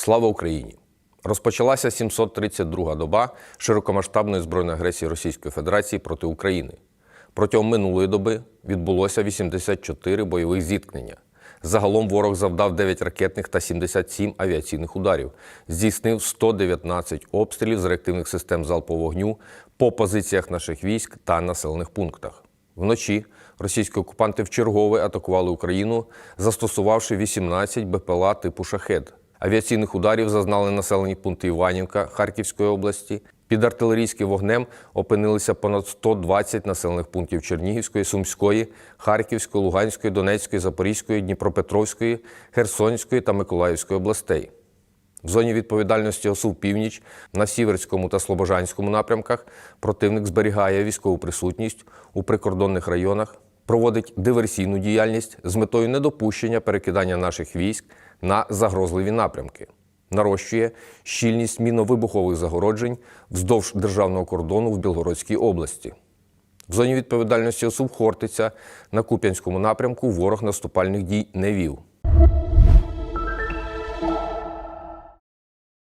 Слава Україні! Розпочалася 732-га доба широкомасштабної збройної агресії Російської Федерації проти України. Протягом минулої доби відбулося 84 бойових зіткнення. Загалом ворог завдав 9 ракетних та 77 авіаційних ударів, здійснив 119 обстрілів з реактивних систем залпового вогню по позиціях наших військ та населених пунктах. Вночі російські окупанти вчергове атакували Україну, застосувавши 18 БПЛА типу «Шахед». Авіаційних ударів зазнали населені пункти Іванівка Харківської області. Під артилерійським вогнем опинилися понад 120 населених пунктів Чернігівської, Сумської, Харківської, Луганської, Донецької, Запорізької, Дніпропетровської, Херсонської та Миколаївської областей. В зоні відповідальності ОСУ «Північ» на Сіверському та Слобожанському напрямках противник зберігає військову присутність у прикордонних районах, проводить диверсійну діяльність з метою недопущення перекидання наших військ на загрозливі напрямки, нарощує щільність міновибухових загороджень вздовж державного кордону в Білгородській області. В зоні відповідальності ОСУ Хортиця на Куп'янському напрямку ворог наступальних дій не вів.